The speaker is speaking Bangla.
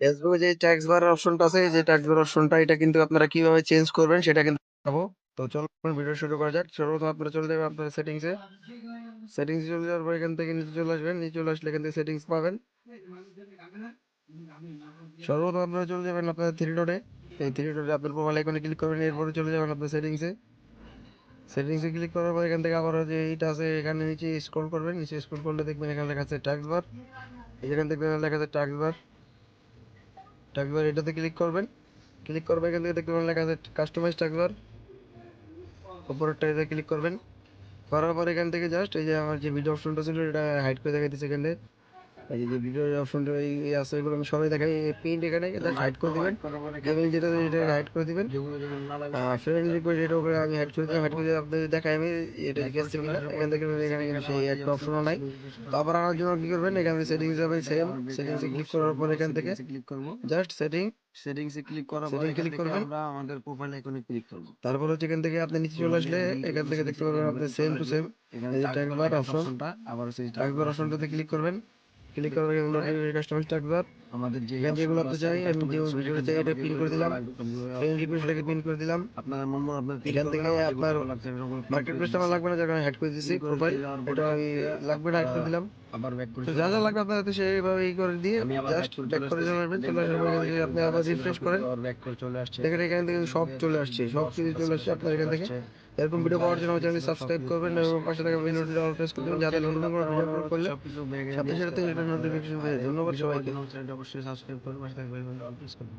ফেসবুকে যে ট্যাক্স বার অপশনটা আছে, যে ট্যাক্স বার অপশনটা এটা কিন্তু আপনারা কীভাবে চেঞ্জ করবেন সেটা কিন্তু দেখাবো। তো চলুন ভিডিও শুরু করা যাক। সর্বপ্রথম আপনারা চলে যাবেন আপনার সেটিংসে সেটিংস চলে যাওয়ার পর এখান থেকে নিচে চলে আসবেন। নিচে চলে আসলে এখান থেকে সেটিংস পাবেন। সর্বপ্রথম আপনারা চলে যাবেন আপনার থ্রি ডটে এই থ্রি ডটে আপনার মোবাইল আইকনে ক্লিক করবেন, এরপরে চলে যাবেন আপনার সেটিংসে সেটিংসে ক্লিক করার পর এখান থেকে আবার যে এইটা আছে, এখানে নিচে স্ক্রল করবেন। নিচে স্ক্রল করলে দেখবেন এখানে লেখা আছে ট্যাক্স বার এখানে দেখবেন লেখা আছে ট্যাক্স বার ট্যাক্স বার এটাতে ক্লিক করবেন। ক্লিক করবে এখান থেকে দেখতে পাবেন লেখা আছে কাস্টমাইজ ট্যাগবার বার উপরেরটা এতে ক্লিক করবেন। করার পর এখান থেকে জাস্ট এই যে আমার যে ভিডিও অপশনটা ছিল, এটা হাইড করে দেখাইতেছে এখানে। এই যে ভিডিও অপশনটা এই এই আছে এগুলো আমি সবাই দেখাই। এখানে হাইড করে দিবেন। যেটা এটা হাইড করে দিবেন। ফ্রেন্ড রিকোয়েস্ট এটা উপরে আমি হাইড করে দিলাম। হাইড করে দিয়ে আপনাদের দেখাই আমি এটা গেছে কিনা। এখান থেকে এখানে সেই একটা অপশনও নাই। তো আবার আনার জন্য কি করবেন? এখানে সেটিংস যাবেন সেম সেটিংসে ক্লিক করার পর এখান থেকে ক্লিক করব। জাস্ট সেটিং সেটিংসে ক্লিক করার পর করবেন। আমরা আমাদের প্রোফাইল আইকনে ক্লিক করব। তারপর হচ্ছে এখান থেকে আপনি নিচে চলে আসলে এখান থেকে দেখতে পারবেন আপনি সেম টু সেম এই যে। অপশনটা আবার সেই অপশনটাতে ক্লিক করবেন। ক্লিক করার পর কাস্টমাইজ থাকবে আমাদের যে থেকে আপনি চাই আমি যে ভিডিওটা চাই এটা পিন করে দিলাম। এই রিকোয়েস্টটাকে পিন করে দিলাম। আপনার মন আপনার এখান থেকে আপনার মার্কেট প্লেস আমার লাগবে না যখন হ্যাড করে দিয়েছি প্রোফাইল এটা আমি লাগবে না হ্যাড করে দিলাম। আবার ব্যাক করে যা যা লাগবে আপনার হাতে সেইভাবে ই করে দিয়ে আমি আবার ব্যাক করে চলে চলে আসবেন চলে আসার পর আপনি আবার রিফ্রেশ করেন আবার ব্যাক করে চলে আসছে। দেখেন এখান থেকে সব চলে আসছে সব কিছু চলে আসছে আপনার এখান থেকে এরকম ভিডিও পাওয়ার জন্য চ্যানেল সাবস্ক্রাইব করবেন এবং পাশে থাকা বেল নোটিফিকেশন অল প্রেস করে দেবেন যাতে নতুন কোনো ভিডিও আপলোড করলে সাথে সাথে এটা নোটিফিকেশন পেয়ে ধন্যবাদ সবাইকে। চ্যানেলটা অবশ্যই সাবস্ক্রাইব করবেন পাশে থাকা বেল বাটন প্রেস করবেন।